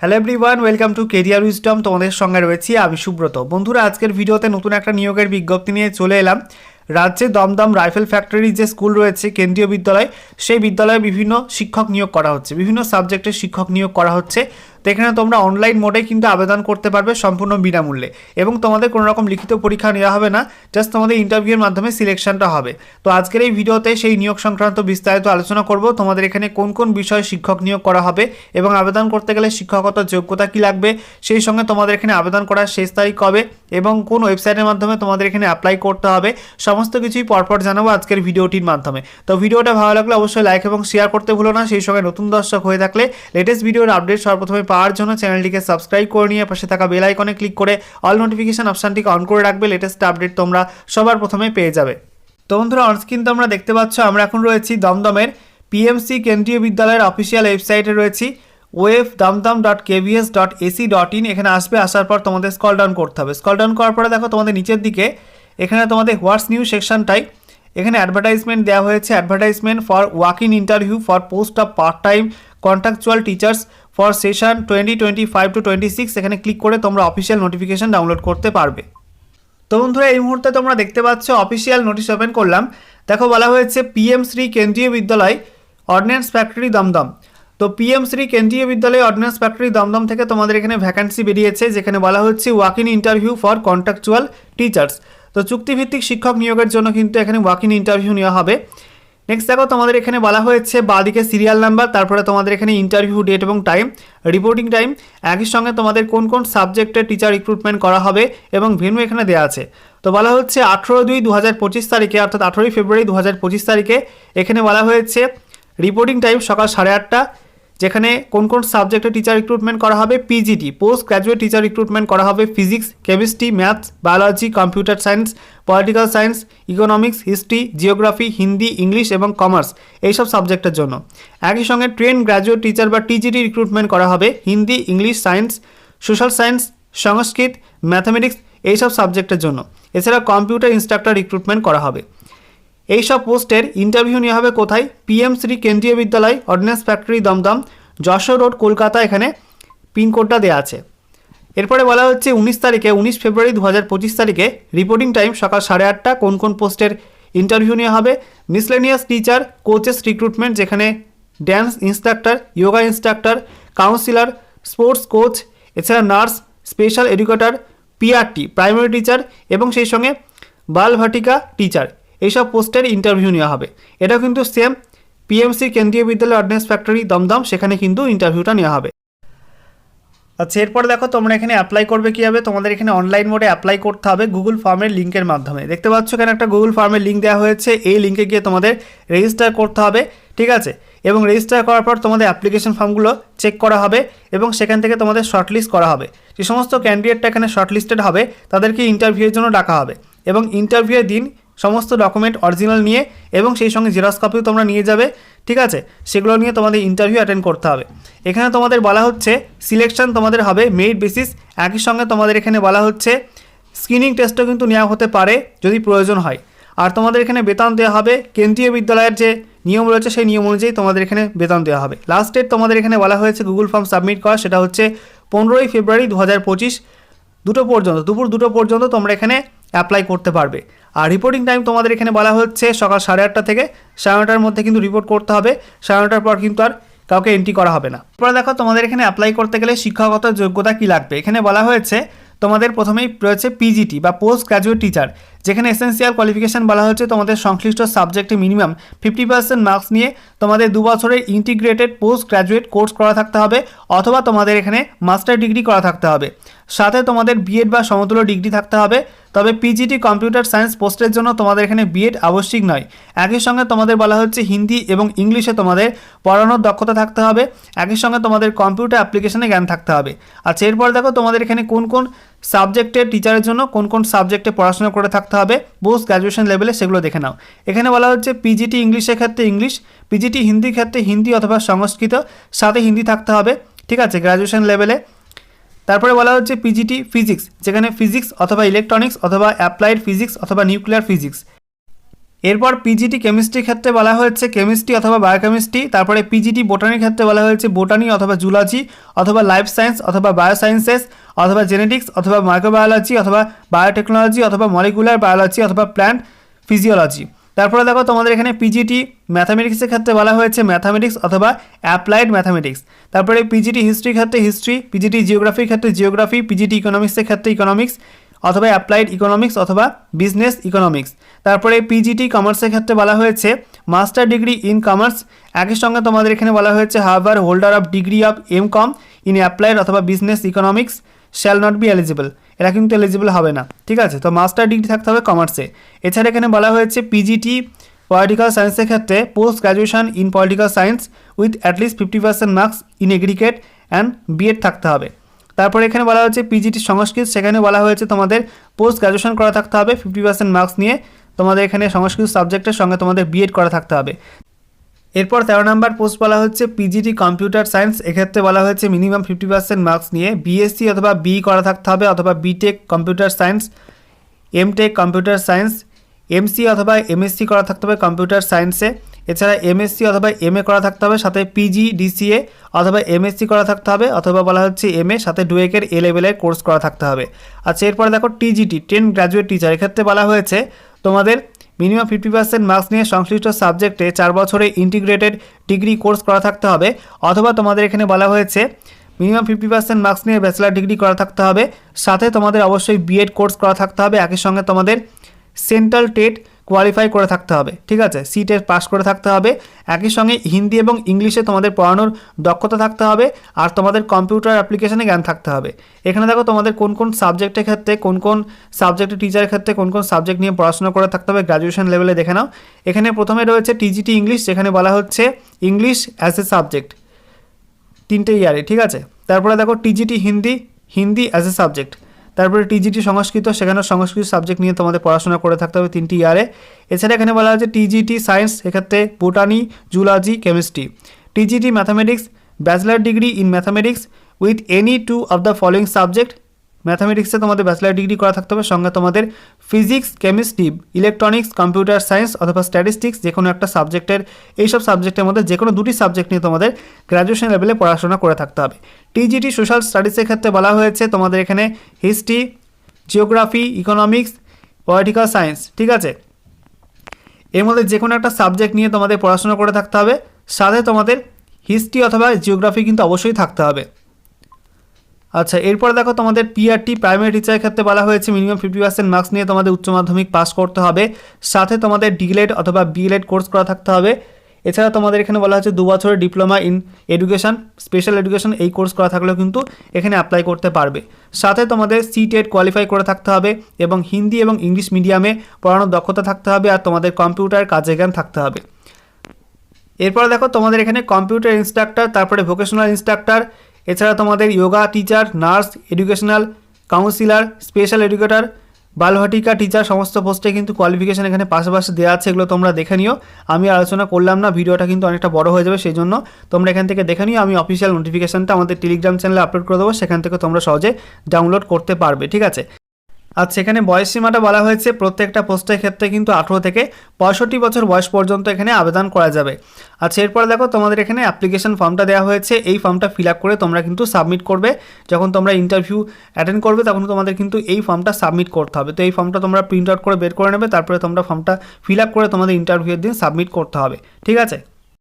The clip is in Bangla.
Hello everyone welcome to career wisdom তোমাদের সঙ্গে রয়েছি আমি সুব্রত। বন্ধুরা, আজকের ভিডিওতে নতুন একটা নিয়োগের বিজ্ঞপ্তি নিয়ে চলে এলাম। রাজ্যে দমদম রাইফেল ফ্যাক্টরির যে স্কুল রয়েছে, কেন্দ্রীয় বিদ্যালয়, সেই বিদ্যালয়ে বিভিন্ন শিক্ষক নিয়োগ করা হচ্ছে। বিভিন্ন সাবজেক্টের শিক্ষক নিয়োগ করা হচ্ছে। তো এখানে তোমরা অনলাইন মোডে কিন্তু আবেদন করতে পারবে সম্পূর্ণ বিনামূল্যে। এবং তোমাদের কোনো রকম লিখিত পরীক্ষা নেওয়া হবে না জাস্ট তোমাদের ইন্টারভিউয়ের মাধ্যমে সিলেকশনটা হবে। তো আজকের এই ভিডিওতে সেই নিয়োগ সংক্রান্ত বিস্তারিত আলোচনা করব, তোমাদের এখানে কোন কোন বিষয়ে শিক্ষক নিয়োগ করা হবে এবং আবেদন করতে গেলে শিক্ষকত যোগ্যতা কি লাগবে, সেই সঙ্গে তোমাদের এখানে আবেদন করার শেষ তারিখ কবে এবং কোন ওয়েবসাইটের মাধ্যমে তোমাদের এখানে অ্যাপ্লাই করতে হবে, সমস্ত কিছুই পরপর জানাব আজকের ভিডিওটির মাধ্যমে। তো ভিডিওটা ভালো লাগলে অবশ্যই লাইক এবং শেয়ার করতে ভুলো না, সেই সঙ্গে নতুন দর্শক হয়ে থাকলে লেটেস্ট ভিডিওর আপডেট সর্বপ্রথমে পাওয়ার জন্য চ্যানেলটিকে সাবস্ক্রাইব করে নিয়ে পাশে থাকা বেল আইকনে ক্লিক করে অল নোটিফিকেশান অপশানটিকে অন করে রাখবে লেটেস্ট আপডেট তোমরা সবার প্রথমে পেয়ে যাবে। তো বন্ধুরা অনস্ক্রিন তোমরা দেখতে পাচ্ছ, আমরা এখন রয়েছি দমদমের পিএমসি কেন্দ্রীয় বিদ্যালয়ের অফিসিয়াল ওয়েবসাইটে রয়েছি web Dumdum dot KVS dot AC dot in এখানে আসবে, আসার পর তোমাদের স্কল ডাউন করতে হবে। স্কল ডাউন করার পরে দেখো তোমাদের নিচের দিকে, এখানে তোমাদের হোয়াটস নিউ সেকশনটাই এখানে অ্যাডভার্টাইজমেন্ট দেওয়া হয়েছে advertisement for walk in interview for post of part time contractual teachers for session twenty twenty five to twenty six এখানে ক্লিক করে তোমরা অফিসিয়াল নোটিফিকেশন ডাউনলোড করতে পারবে। তো বন্ধুরা, এই মুহূর্তে তোমরা দেখতে পাচ্ছ অফিসিয়াল নোটিশ ওপেন করলাম। দেখো, বলা হয়েছে PM Shri Kendriya Vidyalaya ordnance factory Dumdum তো PM Shri Kendriya Vidyalaya ordnance factory Dumdum থেকে তোমাদের এখানে ভ্যাকান্সি বেরিয়েছে, যেখানে বলা হচ্ছে walk in interview for contractual teachers তো চুক্তিভিত্তিক শিক্ষক নিয়োগের জন্য কিন্তু এখানে ওয়াক ইন ইন্টারভিউ নেওয়া হবে। নেক্সট দেখো, তোমাদের এখানে বলা হয়েছে বাদিকে সিরিয়াল নাম্বার তারপরে তোমাদের এখানে ইন্টারভিউ ডেট এবং টাইম রিপোর্টিং টাইম একই সঙ্গে তোমাদের কোন কোন সাবজেক্টে টিচার রিক্রুটমেন্ট করা হবে এবং ভেনু এখানে দেওয়া আছে। তো বলা হচ্ছে আঠেরো দুই দু হাজার পঁচিশ তারিখে, অর্থাৎ আঠেরোই ফেব্রুয়ারি দু হাজার পঁচিশ তারিখে, এখানে বলা হয়েছে রিপোর্টিং টাইম সকাল সাড়ে আটটা যেখানে কোন কোন সাবজেক্টে টিচার রিক্রুটমেন্ট করা হবে? PGT post graduate teacher recruitment করা হবে। Physics chemistry maths biology computer science political science economics history geography Hindi English এবং কমার্স এইসব সাবজেক্টের জন্য। একই সঙ্গে ট্রেন গ্র্যাজুয়েট টিচার বা টিজিটি রিক্রুটমেন্ট করা হবে। Hindi English science social science Sanskrit mathematics এইসব সাবজেক্টের জন্য। এছাড়া কম্পিউটার ইনস্ট্রাক্টর রিক্রুটমেন্ট করা হবে। এইসব পোস্টের ইন্টারভিউ নেওয়া হবে কোথায়? PM Shri Kendriya Vidyalaya ordnance factory Dumdum Jessore road, Kolkata, এখানে পিনকোডটা দেওয়া আছে। এরপরে বলা হচ্ছে উনিশ তারিখে, উনিশ ফেব্রুয়ারি দু হাজার পঁচিশ তারিখে রিপোর্টিং টাইম সকাল সাড়ে আটটা কোন কোন পোস্টের ইন্টারভিউ নেওয়া হবে। মিসলেনিয়াস টিচার কোচেস রিক্রুটমেন্ট যেখানে dance instructor yoga instructor counsellor sports coach এছাড়া nurse special educator PRT primary teacher এবং সেই সঙ্গে বাল ভাটিকা টিচার এইসব পোস্টের ইন্টারভিউ নেওয়া হবে। এটা কিন্তু সেম পিএমসি কেন্দ্রীয় বিদ্যালয় অর্ডিন্যান্স ফ্যাক্টরি দমদম, সেখানে কিন্তু ইন্টারভিউটা নেওয়া হবে। আচ্ছা এরপর দেখো তোমরা এখানে অ্যাপ্লাই করবে কীভাবে? তোমাদের এখানে অনলাইন মোডে অ্যাপ্লাই করতে হবে গুগল ফর্মের লিঙ্কের মাধ্যমে। দেখতে পাচ্ছ এখানে একটা গুগল ফর্মের লিঙ্ক দেওয়া হয়েছে। এই লিঙ্কে গিয়ে তোমাদের রেজিস্টার করতে হবে, ঠিক আছে? এবং রেজিস্টার করার পর তোমাদের অ্যাপ্লিকেশন ফর্মগুলো চেক করা হবে এবং সেখান থেকে তোমাদের শর্টলিস্ট করা হবে। যে সমস্ত ক্যান্ডিডেটটা এখানে শর্টলিস্টেড হবে, তাদেরকে ইন্টারভিউয়ের জন্য ডাকা হবে। এবং ইন্টারভিউয়ের দিন সমস্ত ডকুমেন্ট অরিজিনাল নিয়ে এবং সেই সঙ্গে জেরক্স কপিও তোমরা নিয়ে যাবে, ঠিক আছে? সেগুলো নিয়ে তোমাদের ইন্টারভিউ অ্যাটেন্ড করতে হবে। এখানে তোমাদের বলা হচ্ছে সিলেকশন তোমাদের হবে মেরিট বেসিস একই সঙ্গে তোমাদের এখানে বলা হচ্ছে স্ক্রিনিং টেস্টও কিন্তু নেওয়া হতে পারে যদি প্রয়োজন হয়। আর তোমাদের এখানে বেতন দেওয়া হবে, কেন্দ্রীয় বিদ্যালয়ের যে নিয়ম রয়েছে সেই নিয়ম অনুযায়ী তোমাদের এখানে বেতন দেওয়া হবে। লাস্ট ডেট তোমাদের এখানে বলা হয়েছে গুগল ফর্ম সাবমিট করা, সেটা হচ্ছে পনেরোই ফেব্রুয়ারি দু হাজার পঁচিশ দুটো পর্যন্ত, দুপুর দুটো পর্যন্ত তোমরা এখানে অ্যাপ্লাই করতে পারবে। আর রিপোর্টিং টাইম তোমাদের এখানে বলা হচ্ছে সকাল সাড়ে আটটা থেকে সাড়ে নটার মধ্যে কিন্তু রিপোর্ট করতে হবে। সাড়ে নটার পর কিন্তু আর কাউকে এন্ট্রি করা হবে না। এরপরে দেখো, তোমাদের এখানে অ্যাপ্লাই করতে গেলে শিক্ষাগত যোগ্যতা কী লাগবে? এখানে বলা হয়েছে, তোমাদের প্রথমেই রয়েছে পিজিটি বা পোস্ট গ্র্যাজুয়েট টিচার যেখানে এসেন্সিয়াল কোয়ালিফিকেশান বলা হচ্ছে তোমাদের সংশ্লিষ্ট সাবজেক্টে মিনিমাম ফিফটি পার্সেন্ট মার্কস নিয়ে তোমাদের দু বছরের ইন্টিগ্রেটেড পোস্ট গ্র্যাজুয়েট কোর্স করা থাকতে হবে, অথবা তোমাদের এখানে মাস্টার ডিগ্রি করা থাকতে হবে। সাথে তোমাদের বিএড বা সমতুল্য ডিগ্রি থাকতে হবে তবে পিজিটি কম্পিউটার সায়েন্স পোস্টের জন্য তোমাদের এখানে বিএড আবশ্যিক নয়। একই সঙ্গে তোমাদের বলা হচ্ছে হিন্দি এবং ইংলিশে তোমাদের পড়ানোর দক্ষতা থাকতে হবে। একই সঙ্গে তোমাদের কম্পিউটার অ্যাপ্লিকেশনে জ্ঞান থাকতে হবে। আচ্ছা এরপর দেখো তোমাদের এখানে কোন কোন সাবজেক্টের টিচারের জন্য কোন কোন সাবজেক্টে পড়াশোনা করে থাকতে হবে। পোস্ট গ্র্যাজুয়েশন লেভেলে সেগুলো দেখে নাও। এখানে বলা হচ্ছে পিজিটি ইংলিশের ক্ষেত্রে ইংলিশ পিজিটি হিন্দির ক্ষেত্রে হিন্দি অথবা সংস্কৃত, সাথে হিন্দি থাকতে হবে। ঠিক আছে গ্র্যাজুয়েশন লেভেলে তারপরে বলা হচ্ছে পিজিটি ফিজিক্স যেখানে ফিজিক্স অথবা ইলেকট্রনিক্স অথবা অ্যাপ্লাইড ফিজিক্স অথবা নিউক্লিয়ার ফিজিক্স এরপর পিজিটি কেমিস্ট্রির ক্ষেত্রে বলা হয়েছে কেমিস্ট্রি অথবা বায়োকেমিস্ট্রি তারপরে পিজিটি বোটানির ক্ষেত্রে বলা হয়েছে বোটানি অথবা জুলজি অথবা লাইফ সায়েন্স অথবা বায়োসায়েন্সেস অথবা জেনেটিক্স অথবা মাইক্রোবায়োলজি অথবা বায়োটেকনোলজি অথবা মলিকুলার বায়োলজি অথবা প্ল্যান্ট ফিজিওলজি তারপরে দেখো তোমাদের এখানে পিজিটি ম্যাথামেটিক্সের ক্ষেত্রে বলা হয়েছে ম্যাথামেটিক্স অথবা অ্যাপ্লাইড ম্যাথামেটিক্স তারপরে পিজিটি হিস্ট্রির ক্ষেত্রে হিস্ট্রি পিজিটি জিওগ্রাফির ক্ষেত্রে জিওগ্রাফি পিজিটি ইকোনমিক্সের ক্ষেত্রে ইকোনমিক্স অথবা অ্যাপ্লাইড ইকোনমিক্স অথবা বিজনেস ইকোনমিক্স তারপরে পিজিটি কমার্সের ক্ষেত্রে বলা হয়েছে মাস্টার ডিগ্রি ইন কমার্স একই সঙ্গে তোমাদের এখানে বলা হয়েছে however holder of degree of M com in applied অথবা business economics shall not be eligible এরা কিন্তু এলিজিবল হবে না। ঠিক আছে? তো মাস্টার ডিগ্রি থাকতে হবে কমার্সে এছাড়া এখানে বলা হয়েছে পিজিটি পলিটিক্যাল সায়েন্সের ক্ষেত্রে post graduation in political science with at least fifty percent marks in aggregate and BEd থাকতে হবে। তারপরে এখানে বলা হয়েছে পিজিটি সংস্কৃত, সেখানে বলা হয়েছে তোমাদের পোস্ট গ্র্যাজুয়েশন করা থাকতে হবে ফিফটি পার্সেন্ট মার্কস নিয়ে তোমাদের এখানে সংস্কৃত সাবজেক্টের সঙ্গে তোমাদের বিএড করা থাকতে হবে। এরপর তেরো নাম্বার পোস্ট বলা হচ্ছে পিজিটি কম্পিউটার সায়েন্স এক্ষেত্রে বলা হয়েছে মিনিমাম ফিফটি পার্সেন্ট মার্কস নিয়ে বিএসসি অথবা বি করা থাকতে হবে অথবা BTech computer science MTech computer science MC অথবা এমএসসি করা থাকতে হবে কম্পিউটার সায়েন্সে এছাড়া এমএসসি অথবা এমএ করা থাকতে হবে, সাথে পিজি ডিসিএ অথবা এমএসসি করা থাকতে হবে, অথবা বলা হচ্ছে এমএ সাথে ডুয়েকের এ লেভেলের কোর্স করা থাকতে হবে। আচ্ছা এরপরে দেখো টিজিটি টেন গ্র্যাজুয়েট টিচার এক্ষেত্রে বলা হয়েছে তোমাদের মিনিমাম ফিফটি পার্সেন্ট মার্কস নিয়ে সংশ্লিষ্ট সাবজেক্টে চার বছরে ইন্টিগ্রেটেড ডিগ্রি কোর্স করা থাকতে হবে। অথবা তোমাদের এখানে বলা হয়েছে, মিনিমাম ফিফটি পার্সেন্ট মার্কস নিয়ে ব্যাচেলার ডিগ্রি করা থাকতে হবে। সাথে তোমাদের অবশ্যই বিএড কোর্স করা থাকতে হবে। একই সঙ্গে তোমাদের সেন্ট্রাল টেট কোয়ালিফাই করে থাকতে হবে, ঠিক আছে? সি টেট পাস করে থাকতে হবে। একই সঙ্গে হিন্দি এবং ইংলিশে তোমাদের পড়ানোর দক্ষতা থাকতে হবে আর তোমাদের কম্পিউটার অ্যাপ্লিকেশনে জ্ঞান থাকতে হবে। এখানে দেখো তোমাদের কোন কোন সাবজেক্টের ক্ষেত্রে, কোন কোন সাবজেক্টের টিচারের ক্ষেত্রে কোন কোন সাবজেক্ট নিয়ে পড়াশোনা করে থাকতে হবে গ্র্যাজুয়েশন লেভেলে দেখে নাও। এখানে প্রথমে রয়েছে টিজিটি ইংলিশ যেখানে বলা হচ্ছে ইংলিশ অ্যাজ এ সাবজেক্ট তিনটে ইয়ারে, ঠিক আছে? তারপরে দেখো TGT Hindi Hindi as a subject তারপরে টিজিটি সংস্কৃত, সেখানে সংস্কৃত সাবজেক্ট নিয়ে তোমাদের পড়াশোনা করে থাকতে হবে তিনটি ইয়ারে এছাড়া এখানে বলা হয়েছে টিজিটি সায়েন্স এক্ষেত্রে botany zoology chemistry TGT mathematics bachelor degree in mathematics with any two of the following subject ম্যাথামেটিক্সে তোমাদের ব্যাচেলার ডিগ্রি করা থাকতে হবে, সঙ্গে তোমাদের physics chemistry electronics computer science অথবা স্ট্যাটিস্টিক্স যে কোনো একটা সাবজেক্টের এইসব সাবজেক্টের মধ্যে যে কোনো দুটি সাবজেক্ট নিয়ে তোমাদের গ্র্যাজুয়েশন লেভেলে পড়াশোনা করে থাকতে হবে। টিজিটি সোশ্যাল স্টাডিজের ক্ষেত্রে বলা হয়েছে তোমাদের এখানে history geography economics political science ঠিক আছে? এর মধ্যে যে কোনো একটা সাবজেক্ট নিয়ে তোমাদের পড়াশোনা করে থাকতে হবে, সাথে তোমাদের হিস্ট্রি অথবা জিওগ্রাফি কিন্তু অবশ্যই থাকতে হবে। আচ্ছা এরপরে দেখো তোমাদের পিআরটি প্রাইমারি টিচারের ক্ষেত্রে বলা হয়েছে মিনিমাম ফিফটি পার্সেন্ট মার্কস নিয়ে তোমাদের উচ্চ মাধ্যমিক পাস করতে হবে। সাথে তোমাদের ডিএলএড অথবা বিএলএড কোর্স করা থাকতে হবে। এছাড়া তোমাদের এখানে বলা হচ্ছে দু বছরের diploma in education special education এই কোর্স করা থাকলেও কিন্তু এখানে অ্যাপ্লাই করতে পারবে। সাথে তোমাদের সি টেট কোয়ালিফাই করে থাকতে হবে এবং হিন্দি এবং ইংলিশ মিডিয়ামে পড়ানোর দক্ষতা থাকতে হবে আর তোমাদের কম্পিউটার কাজে জ্ঞান থাকতে হবে। এরপরে দেখো তোমাদের এখানে কম্পিউটার ইনস্ট্রাক্টর তারপরে ভোকেশনাল ইনস্ট্রাক্টর এছাড়া তোমাদের yoga teacher nurse educational counsellor special educator Balvatika teacher সমস্ত পোস্টে কিন্তু কোয়ালিফিকেশান এখানে পাশাপাশি দেওয়া আছে, এগুলো তোমরা দেখে নিও। আমি আলোচনা করলাম না, ভিডিওটা কিন্তু অনেকটা বড় হয়ে যাবে সেই জন্য তোমরা এখান থেকে দেখে নিও, আমি অফিসিয়াল নোটিফিকেশানটা আমাদের টেলিগ্রাম চ্যানেলে আপলোড করে দেবো, সেখান থেকে তোমরা সহজে ডাউনলোড করতে পারবে, ঠিক আছে? আর সেখানে বয়স সীমাটা বলা হয়েছে, প্রত্যেকটা পোস্টের ক্ষেত্রে কিন্তু আঠেরো থেকে পঁয়ষট্টি বছর বয়স পর্যন্ত এখানে আবেদন করা যাবে। আচ্ছা এরপর দেখো তোমাদের এখানে অ্যাপ্লিকেশন ফর্মটা দেওয়া হয়েছে, এই ফর্মটা ফিল করে তোমরা কিন্তু সাবমিট করবে। যখন তোমরা ইন্টারভিউ অ্যাটেন্ড করবে, তখন তোমাদের কিন্তু এই ফর্মটা সাবমিট করতে হবে। তো এই ফর্মটা তোমরা প্রিন্ট আউট করে বের করে নেবে, তারপরে তোমরা ফর্মটা ফিল করে তোমাদের ইন্টারভিউয়ের দিন সাবমিট করতে হবে। ঠিক আছে?